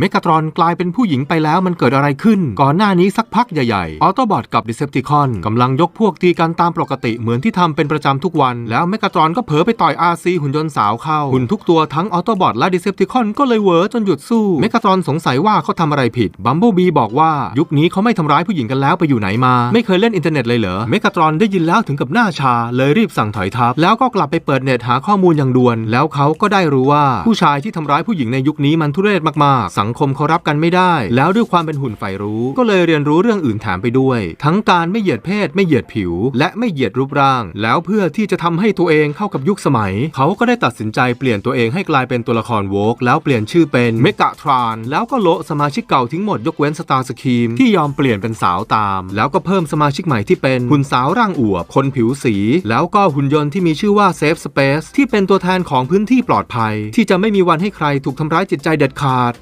เมกาตรอนกลายเป็นผู้หญิงไปแล้วมันเกิดอะไรขึ้น ก่อนหน้านี้สักพักใหญ่ๆ ออโตบอทกับดิเซปติคอนกำลังยกพวกตีกันตามปกติเหมือนที่ทำเป็นประจำทุกวัน แล้วเมกาตรอนก็เผลอไปต่อยอาซีหุ่นยนต์สาวเข้า หุ่นทุกตัวทั้งออโตบอทและดิเซปติคอนก็เลยเวอจนหยุดสู้ เมกาตรอนสงสัยว่าเขาทำอะไรผิด บัมเบิลบีบอกว่ายุคนี้เขาไม่ทำร้ายผู้หญิงกันแล้วไปอยู่ไหนมา ไม่เคยเล่นอินเทอร์เน็ตเลยเหรอ เมกาตรอนได้ยินแล้วถึงกับหน้าชา เลยรีบสั่งถอยทัพแล้วก็กลับไปเปิดเน็ตหาข้อมูลอย่างด่วน แล้วเขาก็ได้รู้ว่าผู้ชายที่ทำร้ายผู้หญิงในยุคนี้มันทุเรศมากๆสังังคมเขารับกันไม่ได้ แล้วด้วยความเป็นหุ่นใฝ่รู้ ก็เลยเรียนรู้เรื่องอื่นแถมไปด้วย ทั้งการไม่เหยียดเพศ ไม่เหยียดผิว และไม่เหยียดรูปร่าง แล้วเพื่อที่จะทำให้ตัวเองเข้ากับยุคสมัย เขาก็ได้ตัดสินใจเปลี่ยนตัวเองให้กลายเป็นตัวละครโวกแล้วเปลี่ยนชื่อเป็นเมกะทรานแล้วก็โละสมาชิกเก่าทิ้งหมดยกเว้นสตาร์สคีมที่ยอมเปลี่ยนเป็นสาวตาม แล้วก็เพิ่มสมาชิกใหม่ที่เป็นหุ่นสาวร่างอวบคนผิวสี แล้วก็หุ่นยนต์ที่มีชื่อว่าเซฟสเปซที่เป็นตัวแทนของพื้นที่ปลอดภัย ที่จะไม่มีวันให้ใครถูกทำร้ายจิตใจเด็ดขาด